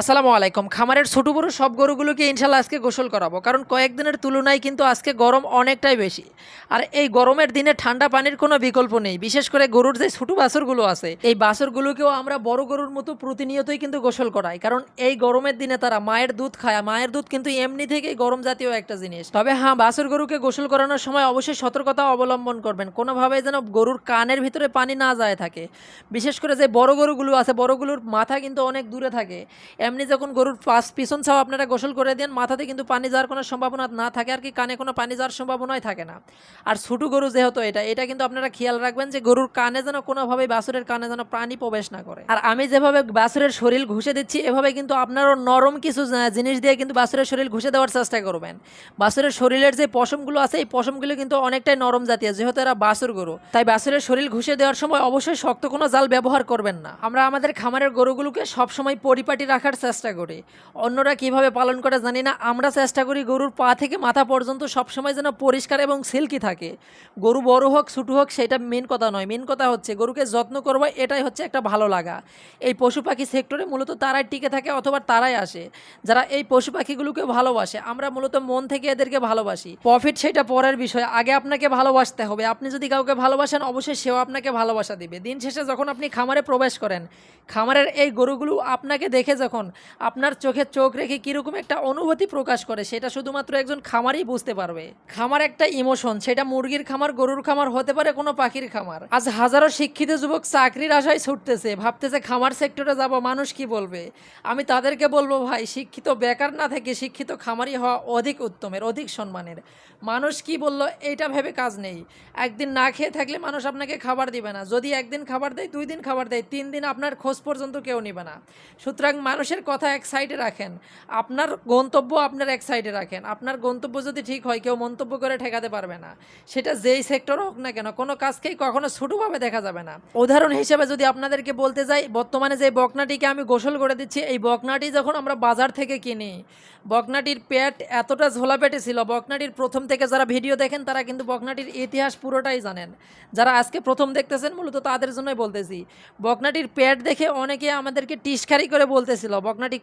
আসসালামু আলাইকুম। খামারের ছোট বড় সব গরুগুলোকে ইনশাল্লাহ আজকে গোসল করাবো। কারণ কয়েকদিনের তুলনায় কিন্তু আজকে গরম অনেকটাই বেশি। আর এই গরমের দিনে ঠান্ডা পানির কোনো বিকল্প নেই। বিশেষ করে গরুর যে ছোটো বাছরগুলো আছে, এই বাছরগুলোকেও আমরা বড় গরুর মতো প্রতিনিয়তই কিন্তু গোসল করাই। কারণ এই গরমের দিনে তারা মায়ের দুধ খায়। মায়ের দুধ কিন্তু এমনি থেকেই গরম জাতীয় একটা জিনিস। তবে হ্যাঁ বাছর গরুকে গোসল করানোর সময় অবশ্যই সতর্কতা অবলম্বন করবেন। কোনোভাবে যেন গরুর কানের ভিতরে পানি না যায় থাকে। বিশেষ করে যে বড় গরুগুলো আছে, বড়গুলোর মাথা কিন্তু অনেক দূরে থাকে। এমনি যখন গরুর পাশ পিছন ছাও আপনারা গোসল করে দেন, মাথাতে কিন্তু পানি যাওয়ার কোনো সম্ভাবনা না থাকে, আর কি কানে কোনো পানি যাওয়ার সম্ভাবনাই থাকে না। আর ছোটো গরু যেহেতু এটা এটা কিন্তু আপনারা খেয়াল রাখবেন যে গরুর কানে যেন কোনোভাবে বাছুরের কানে যেন প্রাণী প্রবেশ না করে। আর আমি যেভাবে বাছুরের শরীর ঘুষে দিচ্ছি, এভাবে কিন্তু আপনারও নরম কিছু জিনিস দিয়ে কিন্তু বাছুরের শরীর ঘুষে দেওয়ার চেষ্টা করবেন। বাছুরের শরীরের যে পশমগুলো আছে, এই পশমগুলো কিন্তু অনেকটাই নরম জাতীয়, যেহেতু এরা বাছুর গরু। তাই বাছুরের শরীর ঘুষে দেওয়ার সময় অবশ্যই শক্ত কোনো জাল ব্যবহার করবেন না। আমরা আমাদের খামারের গরুগুলোকে সবসময় পরিপাটি রাখার চেষ্টা করি। অন্যরা কীভাবে পালন করে জানি না। আমরা চেষ্টা করি গরুর পা থেকে মাথা পর্যন্ত সবসময় যেন পরিষ্কার এবং সিল্কি থাকে। গরু বড় হোক, ছোটো হোক, সেটা মেন কথা নয়। মেন কথা হচ্ছে গরুকে যত্ন করব, এটাই হচ্ছে একটা ভালো লাগা। এই পশু পাখি সেক্টরে মূলত তারাই টিকে থাকে অথবা তারাই আসে। যারা এই পশু পাখিগুলোকে ভালোবাসে, আমরা মূলত মন থেকে এদেরকে ভালোবাসি। প্রফিট সেটা পরের বিষয়। আগে আপনাকে ভালোবাসতে হবে। আপনি যদি কাউকে ভালোবাসেন, অবশ্যই সেও আপনাকে ভালোবাসা দিবে। দিন শেষে যখন আপনি খামারে প্রবেশ করেন, খামারের এই গরুগুলো আপনাকে দেখে যখন আপনার চোখে চোখ রেখে কীরকম একটা অনুভূতি প্রকাশ করে, সেটা শুধুমাত্র একজন খামারই বুঝতে পারবে। খামার একটা ইমোশন, সেটা মুরগির খামার, গরুর খামার, হতে পারে কোনো পাখির খামার। আজ হাজারো শিক্ষিত যুবক চাকরির আশায় ছুটতেছে, ভাবতেছে খামার সেক্টরে যাব, মানুষ কি বলবে? আমি তাদেরকে বলব, ভাই, শিক্ষিত বেকার না থেকে শিক্ষিত খামারি হওয়া অধিক উত্তমের, অধিক সম্মানের। মানুষ কি বলল, এটা ভেবে কাজ নেই। একদিন না খেয়ে থাকলে মানুষ আপনাকে খাবার দিবে না। যদি একদিন খাবার দেয়, দুই দিন খাবার দেয়, তিন দিন আপনার খোঁজ পর্যন্ত কেউ নিবে না। সুতরাং মানুষের কথা এক সাইডে রাখেন। আপনার গন্তব্য আপনার এক সাইডে রাখেন। আপনার গন্তব্য যদি ঠিক হয়, কেউ মন্তব্য করে ঠেকাতে পারবে না। সেটা যেই সেক্টর হোক না কেন, কোনো কাজকেই কখনো ছোটোভাবে দেখা যাবে না। উদাহরণ হিসেবে যদি আপনাদেরকে বলতে যাই, বর্তমানে যে বকনাটিকে আমি গোসল করে দিচ্ছি, এই বকনাটি যখন আমরা বাজার থেকে কিনি, বকনাটির পেট এতটা ঝোলা পেটে ছিল, বকনাটির প্রথম থেকে যারা ভিডিও দেখেন, তারা কিন্তু বকনাটির ইতিহাস পুরোটাই জানেন। যারা আজকে প্রথম দেখতেছেন, মূলত তাদের জন্যই বলতেছি। বকনাটির পেট দেখে অনেকে আমাদেরকে টিসখারি করে বলতেছিল বকনাটি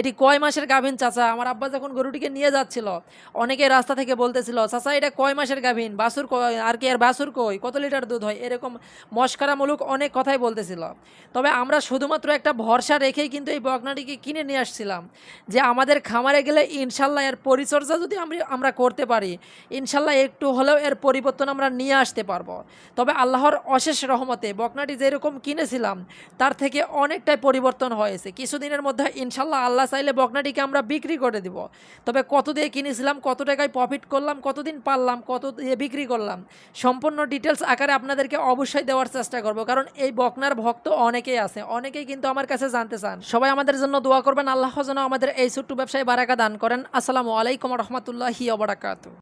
এটি কয় মাসের গাভিন চাচা? আমার আব্বা যখন গরুটিকে নিয়ে যাচ্ছিল, অনেকে রাস্তা থেকে বলতেছিল, চাচা, এটা কয় মাসের গাভিন? বাসুর আর কি, আর বাসুর কই? কত লিটার দুধ হয়? এরকম মস্কারামূলক অনেক কথাই বলতেছিল। তবে আমরা শুধুমাত্র একটা ভরসা রেখেই কিন্তু এই বকনাটিকে কিনে নিয়ে আসছিলাম যে আমাদের খামারে গেলে ইনশাল্লাহ এর পরিচর্যা যদি আমরা আমরা করতে পারি, ইনশাল্লাহ একটু হলেও এর পরিবর্তন আমরা নিয়ে আসতে পারব। তবে আল্লাহর অশেষ রহমতে বকনাটি যেরকম কিনেছিলাম, তার থেকে অনেকটাই পরিবর্তন হয়েছে। কিছুদিনের মধ্যে ইনশাল্লাহ আল্লাহ চাইলে বকনাটিকে আমরা বিক্রি করে দিব। তবে কত দিয়ে কিনেছিলাম, কত টাকায় প্রফিট করলাম, কতদিন পারলাম, কত দিয়ে বিক্রি করলাম, সম্পূর্ণ ডিটেলস আকারে আপনাদেরকে অবশ্যই দেওয়ার চেষ্টা করব। কারণ এই বকনার ভক্ত অনেকেই আছে, অনেকেই কিন্তু আমার কাছে জানতে চান। সবাই আমাদের জন্য দোয়া করবেন, আল্লাহ যেন আমাদের এই ছোট্ট ব্যবসায় বারাকা দান করেন। আসসালামু আলাইকুম রহমতুল্লাহি অবরাকাতু